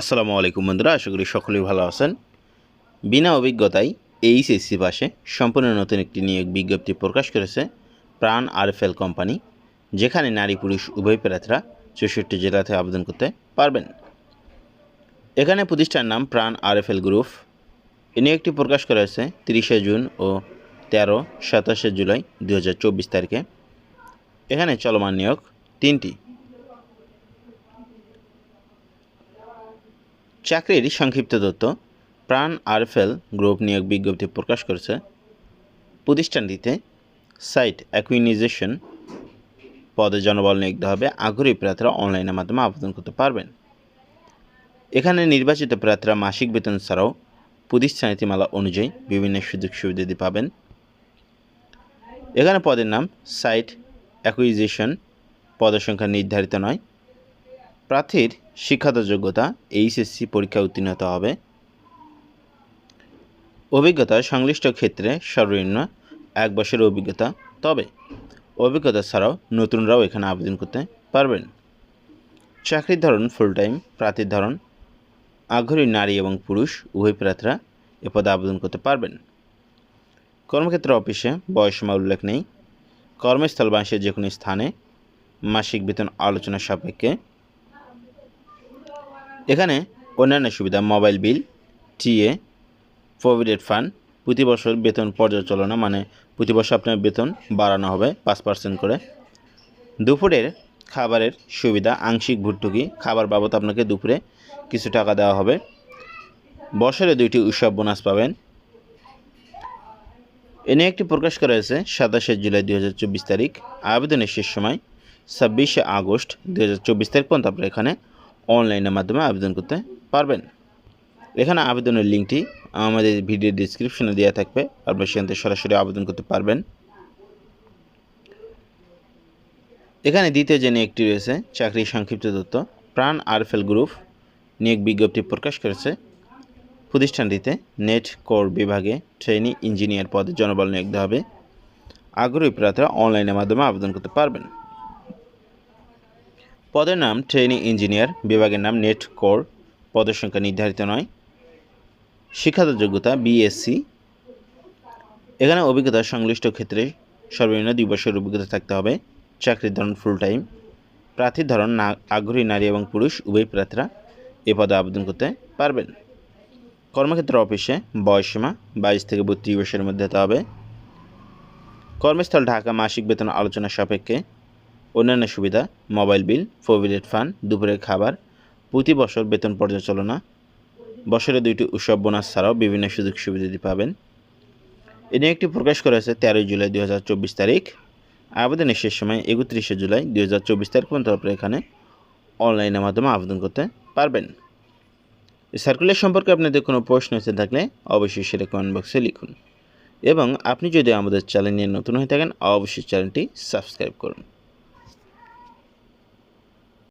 আসসালামু আলাইকুম বন্ধুরা, আশা করি সকলেই ভালো আছেন। বিনা অভিজ্ঞতায় এইচএসসি পাশে সম্পূর্ণ নতুন একটি নিয়োগ বিজ্ঞপ্তি প্রকাশ করেছে প্রাণ আরএফএল কোম্পানি, যেখানে নারী পুরুষ উভয় প্রার্থীরা চৌষট্টি জেলাতে আবেদন করতে পারবেন। এখানে প্রতিষ্ঠান নাম প্রাণ আরএফএল গ্রুপ। এই নিয়োগটি প্রকাশ করা হয়েছে তিরিশে জুন ও তেরো সাতাশে জুলাই দু হাজার চব্বিশ তারিখে। এখানে চলমান নিয়োগ তিনটি। চাকরির সংক্ষিপ্ত তথ্য, প্রাণ আরফেল গ্রুপ নিয়োগ বিজ্ঞপ্তি প্রকাশ করেছে। প্রতিষ্ঠানটিতে সাইট অ্যাকুইনাইজেশন পদে জনবল নিয়োগ হবে। আগ্রহী প্রার্থীরা অনলাইনের মাধ্যমে আবেদন করতে পারবেন। এখানে নির্বাচিত প্রার্থীরা মাসিক বেতন ছাড়াও প্রতিষ্ঠান নীতিমালা অনুযায়ী বিভিন্ন সুযোগ সুবিধাদি পাবেন। এখানে পদের নাম সাইট অ্যাকুইজিশন, পদের সংখ্যা নির্ধারিত নয়। প্রার্থীর শিক্ষাগত যোগ্যতা এইচএসসি পরীক্ষা উত্তীর্ণ হতে হবে। অভিজ্ঞতা সংশ্লিষ্ট ক্ষেত্রে সর্বনিম্ন এক বছরের অভিজ্ঞতা, তবে অভিজ্ঞতা ছাড়াও নতুনরাও এখানে আবেদন করতে পারবেন। চাকরির ধরন ফুল টাইম প্রার্থীর ধরন, আগ্রহী নারী এবং পুরুষ, উভয় প্রার্থীরা এ পদে আবেদন করতে পারবেন। কর্মক্ষেত্র অফিসে বয়সীমা উল্লেখ নেই। কর্মস্থল বাংশের যে কোনো স্থানে মাসিক বেতন আলোচনা সাপেক্ষে এখানে অন্যান্য সুবিধা, mobile bill, TA, provident fund, প্রতি বছর বেতন পর্যালোচনা মানে প্রতি বছর আপনার বেতন বাড়ানো হবে পাঁচ পার্সেন্ট করে। দুপুরের খাবারের সুবিধা, আংশিক ভর্তুকি, খাবার বাবদ আপনাকে দুপুরে কিছু টাকা দেওয়া হবে। বছরে দুইটি উৎসব বোনাস পাবেন। এ নিয়ে একটি প্রকাশ করা হয়েছে, সাতাশে জুলাই দু হাজার চব্বিশ তারিখ। আবেদনের শেষ সময় ছাব্বিশে আগস্ট দু হাজার চব্বিশ তারিখ পর্যন্ত আপনারা এখানে অনলাইনের মাধ্যমে আবেদন করতে পারবেন। এখানে আবেদনের লিঙ্কটি আমাদের ভিডিও ডিসক্রিপশনে দেওয়া থাকবে। আপনারা সেখান থেকে সরাসরি আবেদন করতে পারবেন। এখানে দ্বিতীয় যে নিয়োগটি রয়েছে, চাকরির সংক্ষিপ্ত তথ্য। প্রাণ আরফেল গ্রুপ নিয়োগ বিজ্ঞপ্তি প্রকাশ করেছে। প্রতিষ্ঠানটিতে নেট কোর বিভাগে ট্রেনি ইঞ্জিনিয়ার পদে জনবল নিয়োগ দেওয়া হবে। আগ্রহী প্রার্থীরা অনলাইনের মাধ্যমে আবেদন করতে পারবেন। পদের নাম ট্রেনিং ইঞ্জিনিয়ার, বিভাগের নাম নেট কোর, পদের সংখ্যা নির্ধারিত নয়। শিক্ষাগত যোগ্যতা বিএসসি এখানে অভিজ্ঞতা সংশ্লিষ্ট ক্ষেত্রে সর্বনিম্ন দুই বছরের অভিজ্ঞতা থাকতে হবে। চাকরির ধরন ফুল টাইম প্রার্থীর ধরন না, আগ্রহী নারী এবং পুরুষ, উভয় প্রার্থীরা এ পদে আবেদন করতে পারবেন। কর্মক্ষেত্র অফিসে বয়সীমা বাইশ থেকে বত্রিশ বছরের মধ্যে হতে হবে। কর্মস্থল, ঢাকা মাসিক বেতন আলোচনা সাপেক্ষে অন্যান্য সুবিধা, মোবাইল বিল, প্রভিডেন্ট ফান্ড, দুপুরের খাবার, প্রতি বছর বেতন পর্যালোচনা, বছরে দুইটি উৎসব বোনাস ছাড়াও বিভিন্ন সুযোগ সুবিধা পাবেন। এ নিয়ে একটি প্রকাশ করা হয়েছে তেরোই জুলাই দু হাজার চব্বিশ তারিখ। আবেদনের শেষ সময় একত্রিশে জুলাই দু হাজার চব্বিশ তারিখ পর্যন্ত আপনারা এখানে অনলাইনের মাধ্যমে আবেদন করতে পারবেন। সার্কুলার সম্পর্কে আপনাদের কোনো প্রশ্ন এসে থাকলে অবশ্যই সেটা কমেন্ট বক্সে লিখুন। এবং আপনি যদি আমাদের চ্যানেল নিয়ে নতুন হয়ে থাকেন, অবশ্যই চ্যানেলটি সাবস্ক্রাইব করুন।